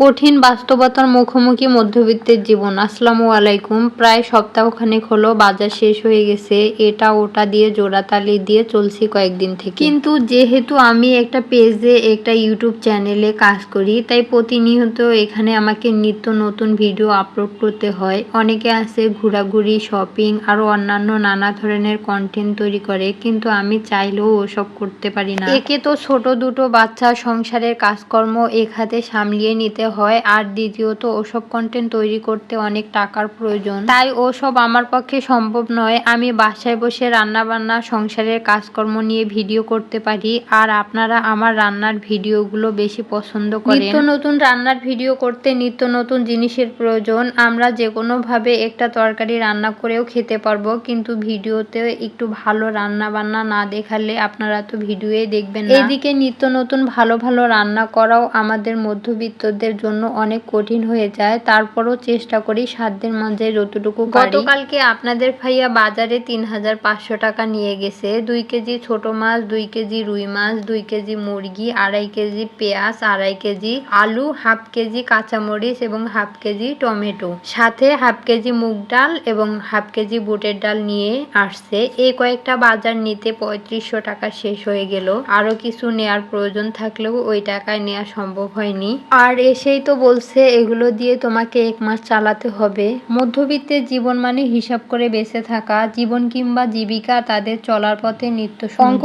কঠিন বাস্তবতার মুখোমুখি মধ্যবিত্তের জীবন। আসসালামু আলাইকুম। প্রায় সপ্তাহখানেক হলো বাজার শেষ হয়ে গেছে। এটা ওটা দিয়ে জোড়াতালি দিয়ে চলছি কয়েকদিন থেকে। কিন্তু যেহেতু আমি একটা পেজে, একটা ইউটিউব চ্যানেলে কাজ করি, তাই প্রতিনিয়ত এখানে আমাকে নিত্য নতুন ভিডিও আপলোড করতে হয়। অনেকে আছে ঘোরাঘুরি, শপিং আরও অন্যান্য নানা ধরনের কন্টেন্ট তৈরি করে, কিন্তু আমি চাইলেও ওসব করতে পারি না। একে তো ছোট দুটো বাচ্চা, সংসারের কাজকর্ম এক হাতে সামলিয়ে নিতে হয় আর দ্বিতীয়ত ওসব কন্টেন্ট তৈরি করতে অনেক টাকার প্রয়োজন। তাই ওসব আমার পক্ষে সম্ভব নয়। আমি বাসায় বসে রান্না বান্না সংসারের কাজকর্ম নিয়ে ভিডিও করতে পারি। আর আপনারা আমার রান্নার ভিডিওগুলো বেশি পছন্দ করেন। নিত্য নতুন রান্নার ভিডিও করতে নিত্য নতুন জিনিসের প্রয়োজন। আমরা যে কোনোভাবে একটা তরকারি রান্না করেও খেতে পারব। কিন্তু ভিডিওতে একটু ভালো রান্না বান্না না দেখালে আপনারা তো ভিডিওই দেখবেন এদিকে নিত্য নতুন ভালো ভালো রান্না করাও আমাদের মধ্যবিত্তদের আমাদের জন্য অনেক কঠিন হয়ে যায়, তারপরও চেষ্টা করি সাধ্যের মাঝে যতটুকু গতকালকে আপনাদের ভাইয়া বাজারে তিন হাজার পাঁচশো টাকা নিয়ে গেছে, দুই কেজি ছোট মাছ, দুই কেজি রুই মাছ, দুই কেজি মুরগি, আড়াই কেজি পেঁয়াজ, আড়াই কেজি আলু, হাফ কেজি কাঁচামরিচ এবং হাফ কেজি টমেটো। সাথে হাফ কেজি মুগ ডাল এবং হাফ কেজি বুটের ডাল নিয়ে আসছে। এই কয়েকটা বাজার নিতে পঁয়ত্রিশশো টাকা শেষ হয়ে গেল। আরও কিছু নেয়ার প্রয়োজন থাকলেও ওই টাকায় নেওয়া সম্ভব হয়নি। আর এসে সেই তো বলছে, এগুলো দিয়ে তোমাকে এক মাস চালাতে হবে। মধ্যবিত্তের জীবন মানে হিসাব করে বেঁচে থাকা, জীবন কিংবা জীবিকা তাদের চলার পথে নিত্য অঙ্ক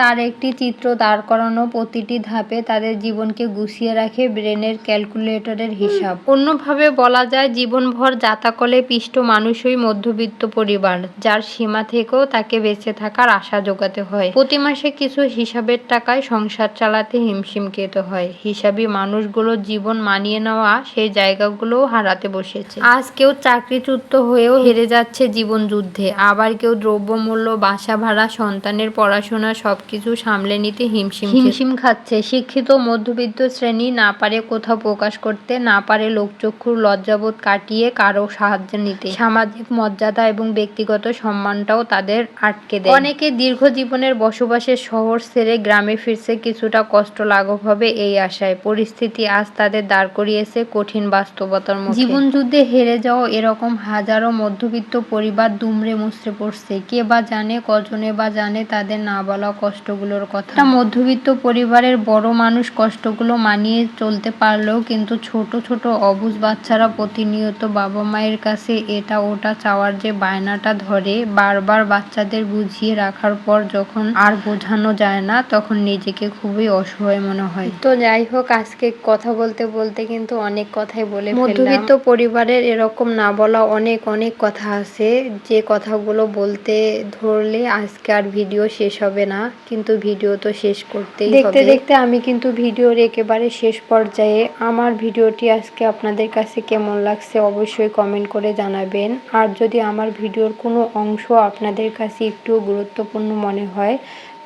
তার একটি চিত্র দাঁড় করানো প্রতিটি ধাপে তাদের জীবনকে গুছিয়ে রাখে ব্রেনের ক্যালকুলেটরের হিসাব। অন্যভাবে বলা যায়, জীবনভর জাতাকলে পিষ্ট মানুষই মধ্যবিত্ত পরিবার, যার সীমা থেকেও তাকে বেঁচে থাকার আশা যোগাতে হয়। প্রতি মাসে কিছু হিসাবের টাকায় সংসার চালাতে হিমশিম খেতে হয়। হিসাবি মানুষগুলো জীবন জীবন মানিয়ে নেওয়া সেই জায়গাগুলোও হারাতে বসেছে। আজ কেউ চাকরিচ্যুত হয়েও হেরে যাচ্ছে জীবন যুদ্ধে। আবার কেউ দ্রব্যমূল্য, বাসা ভাড়া, সন্তানের পড়াশোনা সবকিছু সামলে নিতে হিমশিম হিমশিম খাচ্ছে। শিক্ষিত মধ্যবিত্ত শ্রেণি না পারে কোথাও প্রকাশ করতে, না পারে লোকচক্ষুর লজ্জাবোধ কাটিয়ে কারও সাহায্য নিতে। সামাজিক মর্যাদা এবং ব্যক্তিগত সম্মানটাও তাদের আটকে দেয়। অনেকে দীর্ঘ জীবনের বসবাসের শহর ছেড়ে গ্রামে ফিরছে, কিছুটা কষ্ট লাঘব হবে এই আশায়। পরিস্থিতি আজ তাদের দাঁড় করিয়েছে কঠিন বাস্তবতার মধ্যে। জীবন যুদ্ধে হেরে যাওয়া এরকম হাজারো মধ্যবিত্ত পরিবার দুমড়ে মুচড়ে পড়ছে। কে বা জানে, কজনে বা জানে তাদের না বলা কষ্টগুলোর কথা। মধ্যবিত্ত পরিবারের বড় মানুষ কষ্টগুলো মানিয়ে চলতে পারলেও কিন্তু ছোট ছোট অবুজ বাচ্চারা প্রতিনিয়ত বাবা মায়ের কাছে এটা ওটা চাওয়ার যে বায়নাটা ধরে বারবার বাচ্চাদের বুঝিয়ে রাখার পর যখন আর বোঝানো যায় না, তখন নিজেকে খুবই অসহায় মনে হয়। তো যাই হোক, আজকে কথা বলতে বলতে কিন্তু অনেক কথাই বলে মধ্যবিত্ত পরিবারের এরকম না বলা অনেক অনেক কথা আছে। যে কথাগুলো বলতে ধরলে আজকে আর ভিডিও শেষ হবে না কিন্তু ভিডিও তো শেষ করতেই দেখতে দেখতে আমি কিন্তু ভিডিওর একেবারে শেষ পর্যায়ে আমার ভিডিওটি আজকে আপনাদের কাছে কেমন লাগছে অবশ্যই কমেন্ট করে জানাবেন। আর যদি আমার ভিডিওর কোনো অংশ আপনাদের কাছে একটু গুরুত্বপূর্ণ মনে হয়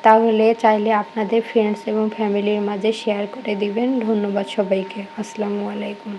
তাহলে চাইলে আপনাদের ফ্রেন্ডস এবং ফ্যামিলির মাঝে শেয়ার করে দিবেন। ধন্যবাদ সবাইকে। আসসালামু আলাইকুম।